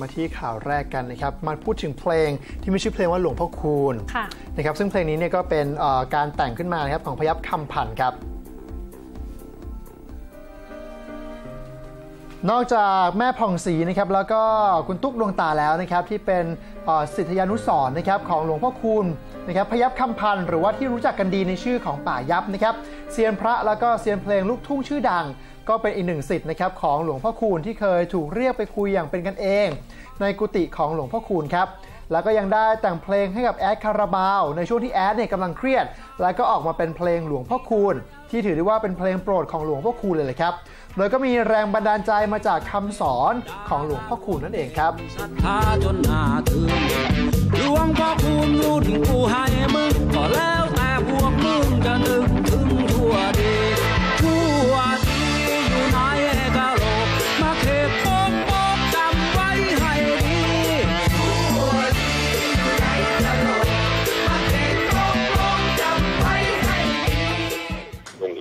มาที่ข่าวแรกกันนะครับมาพูดถึงเพลงที่มีชื่อเพลงว่าหลวงพ่อคูณค่ะนะครับซึ่งเพลงนี้เนี่ยก็เป็นเอ่อการแต่งขึ้นมานะครับของพยับคำผันครับ นอกจากแม่ผ่องศรีนะครับแล้วก็คุณตุ๊กดวงตาแล้วนะครับที่เป็นเอ่อศิษยานุสร์นะครับของหลวงพ่อคูณนะครับพยับคำพันธ์หรือว่าที่รู้จักกันดีในชื่อของป่ายับนะครับเซียนพระแล้วก็เซียนเพลงลูกทุ่งชื่อดัง ก็เป็นอีกหนึ่งสิทธิ์นะครับของหลวงพ่อคูณที่เคยถูกเรียกไปคุยอย่างเป็นกันเอง ในกุฏิของหลวงพ่อคูณครับ แล้วก็ยังได้แต่งเพลงให้กับแอดคาราบาว ในช่วงที่แอดเนี่ยกำลังเครียด แล้วก็ออกมาเป็นเพลงหลวงพ่อคูณ ที่ถือได้ว่าเป็นเพลงโปรดของหลวงพ่อคูณเลยแหละครับ โดยก็มีแรงบันดาลใจมาจากคำสอนของหลวงพ่อคูณนั่นเองครับ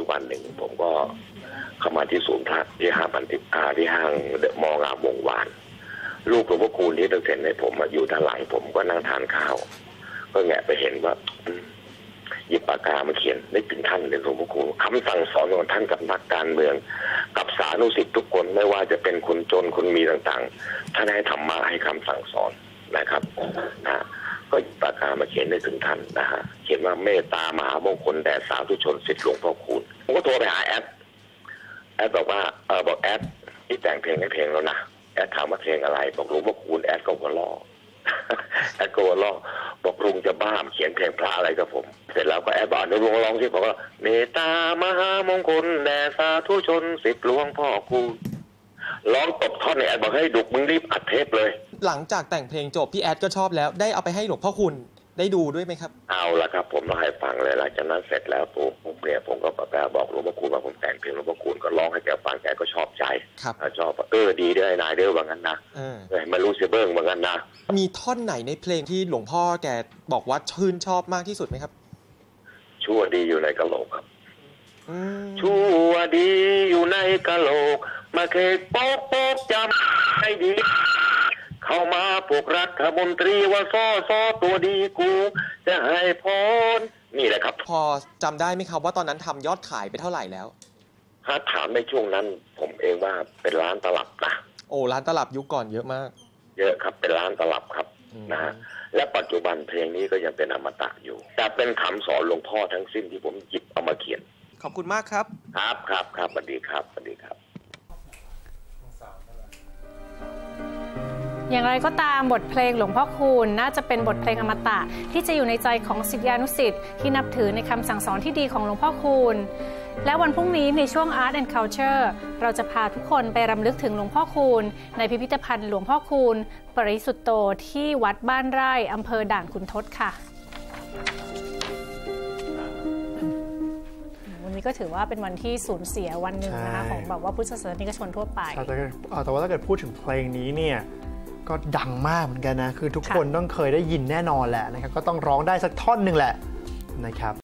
อยู่วันหนึ่งผมก็เข้ามาที่ศูนย์พระที่ห้างพันทิอาที่ห้างเดอะมองามวงวาน ลูกหลวงพ่อคูณที่ตั้งเซ็นให้ผมอะอยู่ด้านหลังผมก็นั่งทานข้าว ก็แงะไปเห็นว่าหยิบปากกามาเขียนนึกถึงท่านเลยหลวงพ่อคูณคำสั่งสอนของท่านกับนักการเมือง กับสานุสิทธิ์ทุกคนไม่ว่าจะเป็นคนจนคนมีต่างๆท่านให้ธรรมะให้คำสั่งสอนนะครับนะก็หยิบปากกามาเขียนนึกถึงท่านนะฮะเขียนว่าเมตตามหามงคลแด่สาธุชนสิทธิ์หลวงพ่อคูณ ผมก็โทรไปหาแอดแอดบอกว่าเออบอกแอดนี่แต่งเพลงให้เพลงแล้วนะแอดถามว่าเพลงอะไร บอกลุงว่าคูณแอดก็หัวล้อแอดก็หัวล้อบอกลุงจะบ้ามเขียนเพลงพระอะไรกับผม เสร็จแล้วก็แอดบอกนลุงร้องที่บอกว่าเมตตามหามงคลแด่สาธุชนสิบหลวงพ่อคูณร้องตบท่อนเนี่ยแอดบอกให้ดุกมึงรีบอัดเทปเลย หลังจากแต่งเพลงจบพี่แอดก็ชอบแล้วได้เอาไปให้หลวงพ่อคุณ ได้ดูด้วยไหมครับ เอาละครับ ผมต้องให้ฟังเลยหลังจากนั้นเสร็จแล้วผมผมเนี่ยผมก็ประกาศบอกหลวงพ่อคูณว่าผมแต่งเพลงหลวงพ่อคูณก็ร้องให้แกฟังแกก็ชอบใจครับอ่าชอบว่าเออดีด้วยนายเด้อว่างั้นนะเออเอ้ยไมารู้เสียเบิ้งว่างั้นนะมีท่อนไหนในเพลงที่หลวงพ่อแกบอกว่าชื่นชอบมากที่สุดไหมครับ ชั่วดีอยู่ในกะโหลกครับอืมชั่วดีอยู่ในกะโหลก มาเคกโป๊กโป๊กจำให้ดี เข้ามาพวกรัฐมนตรีว่าซ้อซ้อตัวดีกู จะให้พรนี่แหละครับ พอจำได้ไหมครับว่าตอนนั้นทำยอดขายไปเท่าไหร่แล้ว ถ้าถามในช่วงนั้น ผมเองว่าเป็นร้านตลับนะโอ้ร้านตลับยุคก่อนเยอะมากเยอะครับเป็นร้านตลับครับอืมนะฮะและปัจจุบันเพลงนี้ก็ยังเป็นอมตะอยู่ แต่เป็นคำสอนหลวงพ่อทั้งสิ้นที่ผมหยิบเอามาเขียนขอบคุณมากครับ ครับครับครับสวัสดีครับสวัสดีครับ อย่างไรก็ตามบทเพลงหลวงพ่อคูณน่าจะเป็นบทเพลงอมตะ ที่จะอยู่ในใจของศิษยานุศิษย์ที่นับถือในคำสั่งสอนที่ดีของหลวงพ่อคูณ และวันพรุ่งนี้ในช่วง Art and Culture เราจะพาทุกคนไปรำลึกถึงหลวงพ่อคูณ ในพิพิธภัณฑ์หลวงพ่อคูณ ปริสุทธโตที่วัดบ้านไร่อำเภอด่านขุนทดค่ะวันนี้ก็ถือว่าเป็นวันที่สูญเสียวันหนึ่งนะคะใช่ของแบบว่าพุทธศาสนิกชนทั่วไปแต่ถ้าเอ่อแต่ว่าถ้าเกิดพูดถึงเพลงนี้เนี่ย ก็ดังมากเหมือนกันนะ คือทุกค่ะคนต้องเคยได้ยินแน่นอนแหละนะครับ ก็ต้องร้องได้สักท่อนหนึ่งแหละนะครับ